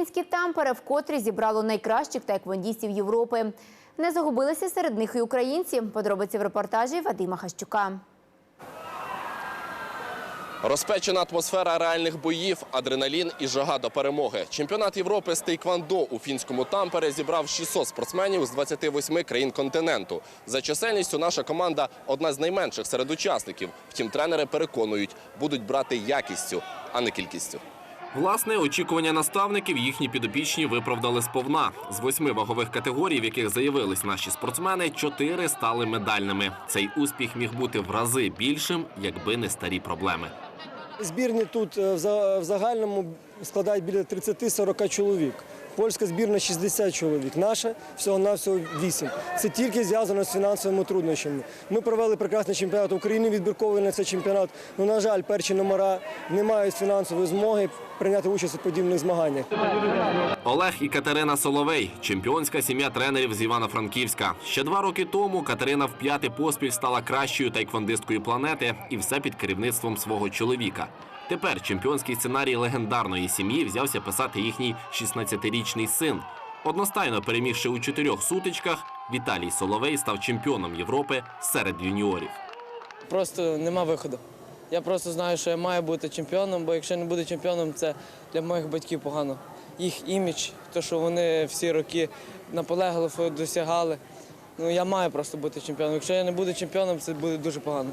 Українські тампери вкотре зібрало найкращих тайквондістів Європи. Не загубилися серед них і українці. Подробиці в репортажі Вадима Хащука. Розпечена атмосфера реальних боїв, адреналін і жага до перемоги. Чемпіонат Європи з тейквандо у фінському тампере зібрав 600 спортсменів з 28 країн континенту. За чисельністю наша команда одна з найменших серед учасників. Втім, тренери переконують, будуть брати якістю, а не кількістю. Власне, очікування наставників їхні підопічні виправдали сповна. З восьми вагових категорій, в яких заявились наші спортсмени, чотири стали медальними. Цей успіх міг бути в рази більшим, якби не старі проблеми. Збірні тут е, в за- в загальному складають біля 30-40 чоловік. Польська збірна 60 чоловік, наша всього-навсього 8. Це тільки зв'язано з фінансовими труднощами. Ми провели прекрасний чемпіонат України, відбірковий на цей чемпіонат. Ну, на жаль, перші номера не мають фінансової змоги прийняти участь у подібних змаганнях. Олег і Катерина Соловей чемпіонська сім'я тренерів з Івано-Франківська. Ще два роки тому Катерина в п'яти поспіль стала кращою тайквондисткою планети, і все під керівництвом свого чоловіка. Тепер чемпіонський сценарій легендарної сім'ї взявся писати їхній 16-річний син. Одностайно перемігши у чотирьох сутичках, Віталій Соловей став чемпіоном Європи серед юніорів. Просто нема виходу. Я просто знаю, що я маю бути чемпіоном, бо якщо не буду чемпіоном, це для моїх батьків погано. Їх імідж, то, що вони всі роки наполегливо досягали. Ну, я маю просто бути чемпіоном. Якщо я не буду чемпіоном, це буде дуже погано.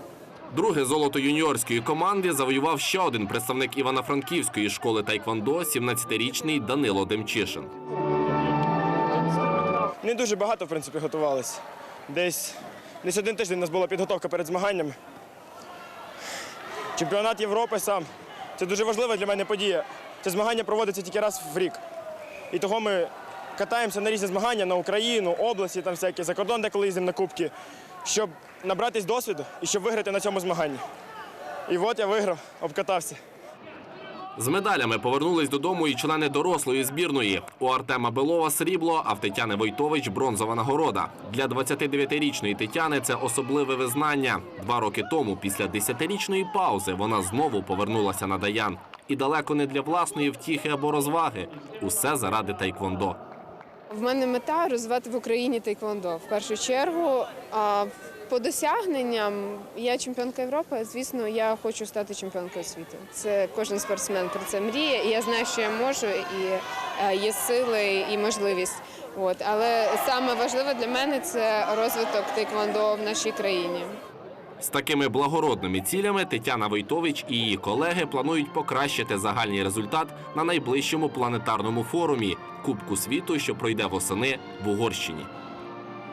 Друге золото юніорської команди завоював ще один представник Івано-Франківської школи Тайквондо, 17-річний Данило Демчишин. Не дуже багато, в принципі, готувалися. Десь, десь один тиждень у нас була підготовка перед змаганнями. Чемпіонат Європи сам це дуже важлива для мене подія. Це змагання проводиться тільки раз в рік. І того ми катаємося на різні змагання на Україну, області, там всякі, за кордон, деколи їздимо на кубки, щоб набратись досвіду і щоб виграти на цьому змаганні. І от я виграв, обкатався. З медалями повернулись додому і члени дорослої збірної. У Артема Белова срібло, а в Тетяни Войтович бронзова нагорода. Для 29-річної Тетяни це особливе визнання. Два роки тому, після 10-річної паузи, вона знову повернулася на Даян. І далеко не для власної втіхи або розваги. Усе заради тайквондо. В мене мета розвивати в Україні тейквондо. В першу чергу, а по досягненням я чемпіонка Європи. Звісно, я хочу стати чемпіонкою світу. Це кожен спортсмен про це мріє, і я знаю, що я можу, і є сили і можливість. От але саме важливе для мене це розвиток тейквондо в нашій країні. З такими благородними цілями Тетяна Войтович і її колеги планують покращити загальний результат на найближчому планетарному форумі Кубку світу, що пройде восени в Угорщині.